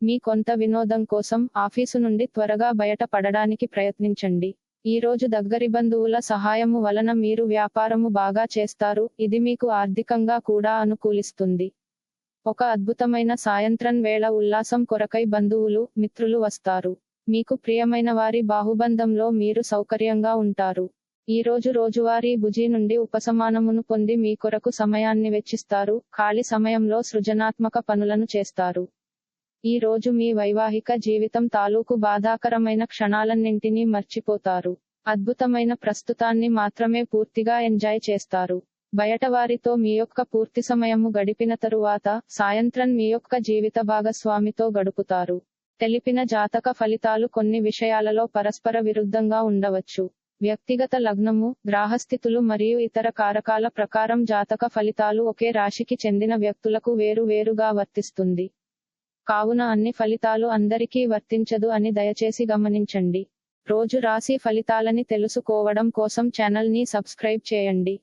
మీ కొంత వినోదం కోసం ఆఫీసు నుండి త్వరగా బయట పడడానికి ప్రయత్నించండి. ఈ రోజు దగ్గరి బంధువుల సహాయము వలన మీరు వ్యాపారము బాగా చేస్తారు ఇది మీకు ఆర్థికంగా కూడా అనుకూలిస్తుంది. ఒక అద్భుతమైన సాయంత్రం వేళ ఉల్లాసం కొరకై బంధువులు మిత్రులు వస్తారు. మీకు ప్రియమైన వారి బాహుబంధంలో మీరు సౌకర్యంగా ఉంటారు. ఈ రోజు రోజువారీ బుజీ నుండి ఉపశమానమును పొంది మీ కొరకు సమయాన్ని వెచ్చిస్తారు ఖాళీ సమయంలో సృజనాత్మక పనులను చేస్తారు. ఈ రోజు మీ వైవాహిక జీవితం తాలూకు బాధాకరమైన క్షణాలన్నింటినీ మర్చిపోతారు. అద్భుతమైన ప్రస్తుతాన్ని మాత్రమే పూర్తిగా ఎంజాయ్ చేస్తారు. బయట వారితో మీ యొక్క పూర్తి సమయము గడిపిన తరువాత సాయంత్రం మీ యొక్క జీవిత భాగస్వామితో గడుపుతారు. తెలిపిన జాతక ఫలితాలు కొన్ని విషయాలలో పరస్పర విరుద్ధంగా ఉండవచ్చు. వ్యక్తిగత లగ్నము గ్రాహస్థితులు మరియు ఇతర కారకాల ప్రకారం జాతక ఫలితాలు ఒకే రాశికి చెందిన వ్యక్తులకు వేరు వేరుగా వర్తిస్తుంది. కావున అన్ని ఫలితాలు అందరికీ వర్తించదు అని దయచేసి గమనించండి. రోజు రాశి ఫలితాలని తెలుసుకోవడం కోసం ఛానల్ని సబ్స్క్రైబ్ చేయండి.